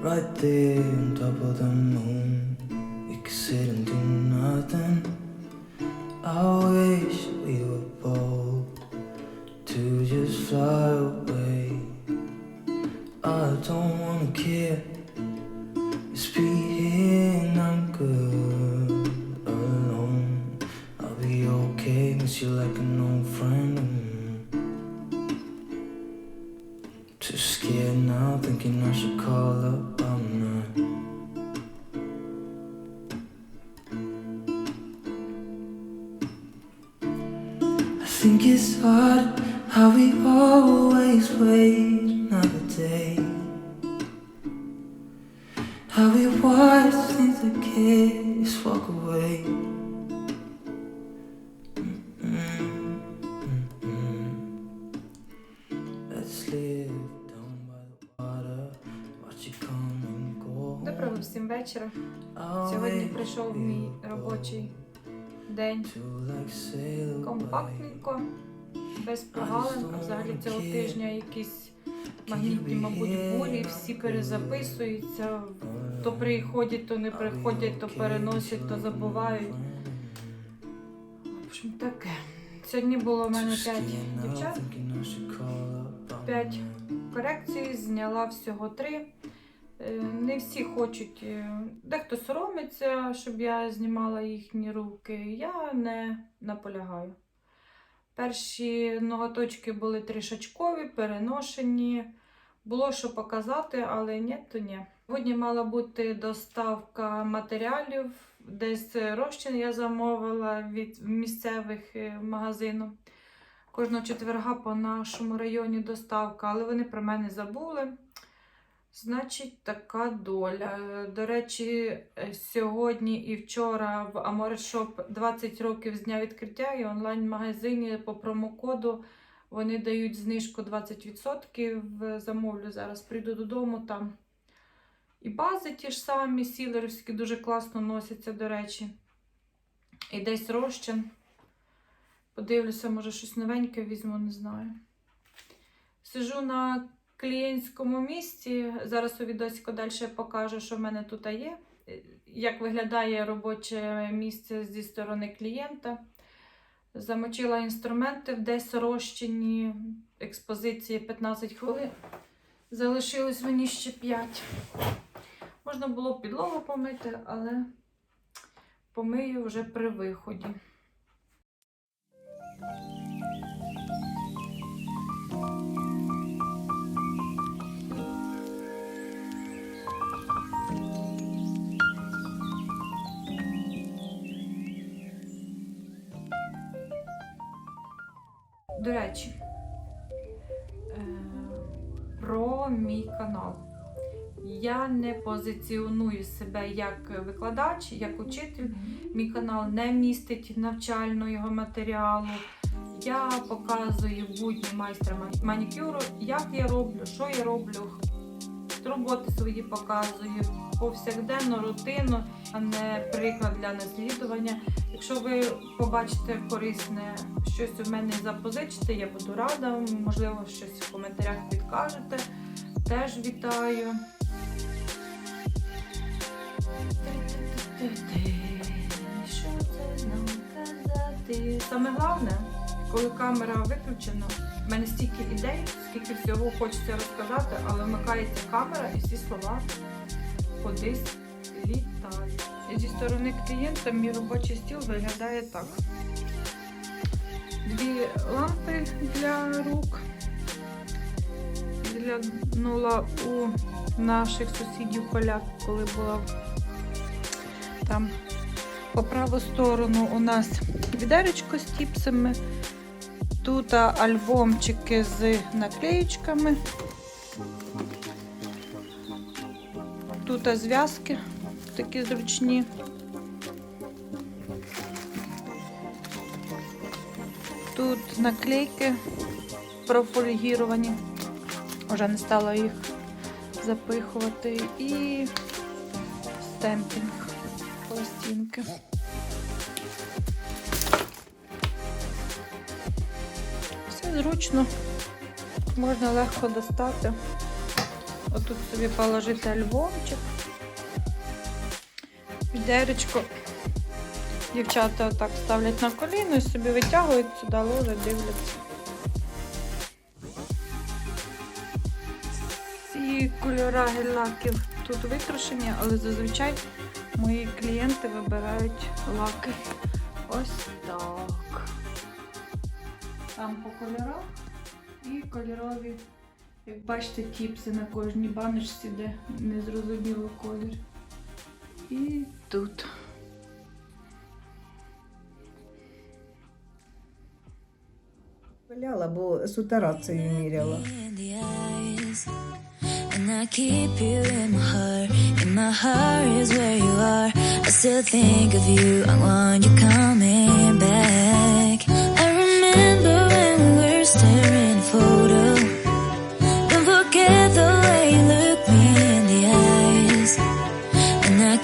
right there on top of the moon. We could sit and do nothing. I wish we were bold to just fly away. I don't wanna care. Just be here and I'm good alone. I'll be okay, miss you like an old friend. Scared now, thinking I should call up. I'm not. I think it's hard how we always wait another day. How we watch things that kids walk away. Вечора. Сьогодні прийшов мій робочий день компактненько, без прогалин. А взагалі цього тижня якісь магнітні, мабуть, бурі, всі перезаписуються. То приходять, то не приходять, то переносять, то забувають. В общем, таке. Сьогодні було в мене 5 дівчат, 5 корекцій, зняла всього 3. Не всі хочуть, е, дехто соромиться, щоб я знімала їхні руки. Я не наполягаю. Перші ноготочки були трішачкові, переношені. Було що показати, але ні, то ні. Сьогодні мала бути доставка матеріалів. Десь розчин я замовила від місцевих е, магазинів. Кожного четверга по нашому районі доставка, але вони про мене забули. Значить, така доля. Е, До речі, е, сьогодні і вчора в Amore Shop 20 років з дня відкриття і онлайн-магазині по промокоду вони дають знижку 20%. Замовлю зараз, прийду додому там. І бази ті ж самі, сілерівські, дуже класно носяться, до речі. І десь розчин. Подивлюся, може щось новеньке візьму, не знаю. Сижу на клієнтському місці. Зараз у відосику далі покажу, що в мене тут є. Як виглядає робоче місце зі сторони клієнта. Замочила інструменти в десь розчині. Експозиції 15 хвилин. Залишилось мені ще 5. Можна було підлогу помити, але помию вже при виході. До речі, е, про мій канал. Я не позиціоную себе як викладач, як учитель. Мій канал не містить навчального матеріалу. Я показую будні майстра манікюру, як я роблю, що я роблю, роботи свої показую, повсякденну рутину, а не приклад для наслідування. Якщо ви побачите корисне щось у мене запозичите, я буду рада. Можливо, щось в коментарях підкажете. Теж вітаю. Що це нам казати? Саме головне, коли камера виключена, в мене стільки ідей, скільки всього хочеться розказати, але вмикається камера і всі слова кудись літають. Зі сторони клієнта мій робочий стіл виглядає так. Дві лампи для рук. Глянула у наших сусідів поляк, коли була там по праву сторону у нас відеречко з тіпсами. Тут альбомчики з наклеєчками. Тут зв'язки такі зручні. Тут наклейки профольгіровані. Вже не стала їх запихувати. І стемпінг пластинки. Все зручно, можна легко достати. отут собі положити альбомчик. Відеречко. Дівчата отак ставлять на коліно і собі витягують сюди, ложать, дивляться. Всі кольори гель-лаків тут витрушені, але зазвичай мої клієнти вибирають лаки. Ось так. Там по кольорах і кольорові, як бачите, тіпси на кожній баночці, де незрозуміло колір. І тут. Валяла, бо з утарацею міряла. in the eyes. And I keep you in my heart. In my heart is where you are. I still think of you. I want you coming back. I remember when we were staring at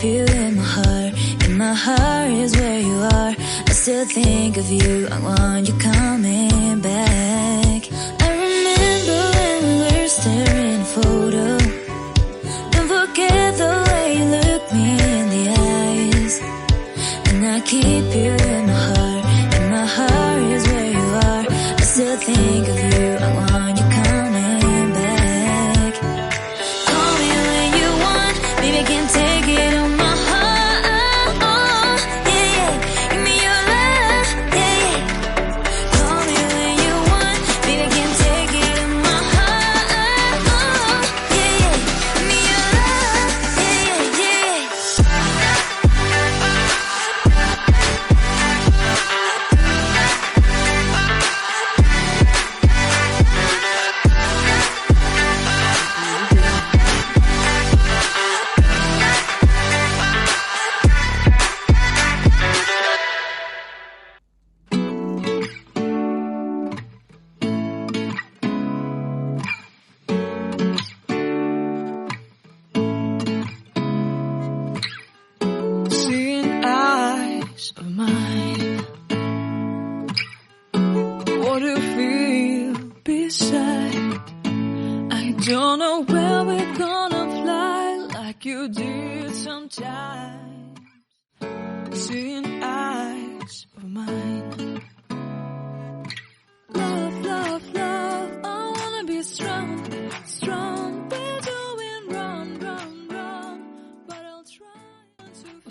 keep you in my heart. In my heart is where you are. I still think of you. I want you coming back.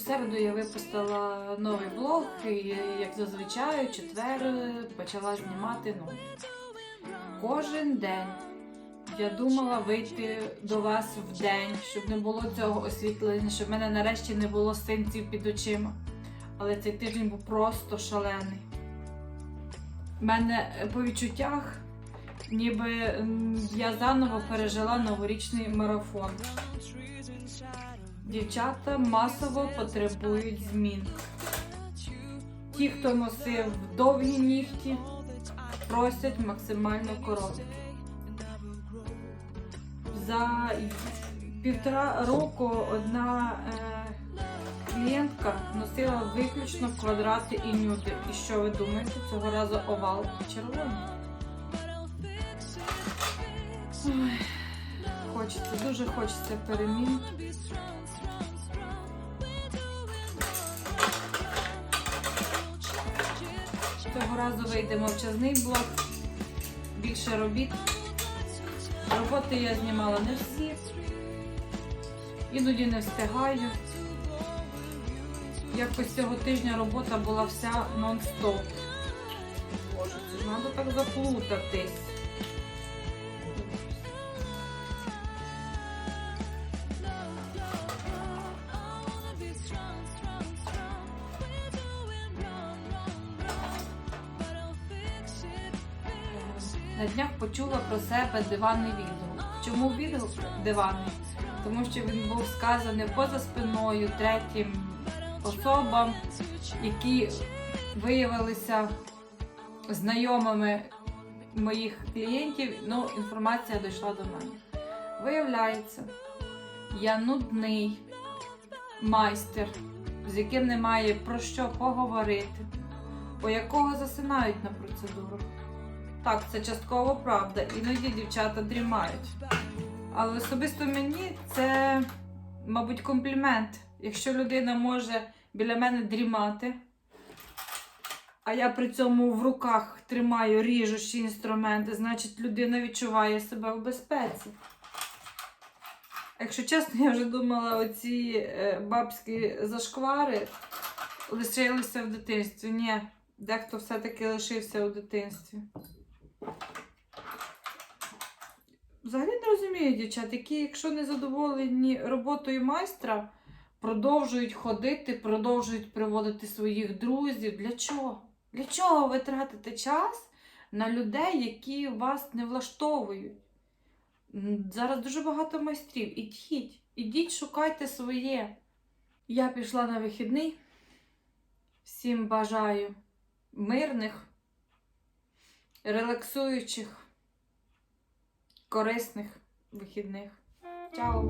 Середу я випустила новий блог, і як зазвичай, у четвер почала знімати ну, кожен день. Я думала вийти до вас в день, щоб не було цього освітлення, щоб в мене нарешті не було синців під очима. Але цей тиждень був просто шалений. У мене е, по відчуттях, ніби я заново пережила новорічний марафон. Дівчата масово потребують змін. Ті, хто носив довгі нігті, просять максимально короткі. За півтора року одна е, клієнтка носила виключно квадрати і нюди. І що ви думаєте? Цього разу овал червоний. Ой, хочеться, дуже хочеться перемін. Цього разу вийде мовчазний блок. більше робіт. Роботи я знімала не всі. Іноді не встигаю. Якось цього тижня робота була вся нон-стоп. Боже, це ж треба так заплутатись. На днях почула про себе диванний відгук. Чому відгук диванний? Тому що він був сказаний поза спиною третім особам, які виявилися знайомими моїх клієнтів, ну інформація дійшла до мене. Виявляється, я нудний майстер, з яким немає про що поговорити, у якого засинають на процедурах. Так, це частково правда, іноді дівчата дрімають. Але особисто мені це, мабуть, комплімент. Якщо людина може біля мене дрімати, а я при цьому в руках тримаю ріжучі інструменти, значить людина відчуває себе в безпеці. Якщо чесно, я вже думала, оці е, бабські зашквари лишилися в дитинстві. Ні, дехто все-таки лишився у дитинстві. Взагалі не розумію, дівчат, які, якщо не задоволені роботою майстра, продовжують ходити, продовжують приводити своїх друзів. Для чого? Для чого ви тратите час на людей, які вас не влаштовують? Зараз дуже багато майстрів. Ідіть, ідіть, шукайте своє. Я пішла на вихідний. Всім бажаю мирних, релаксуючих, корисних вихідних. Чао!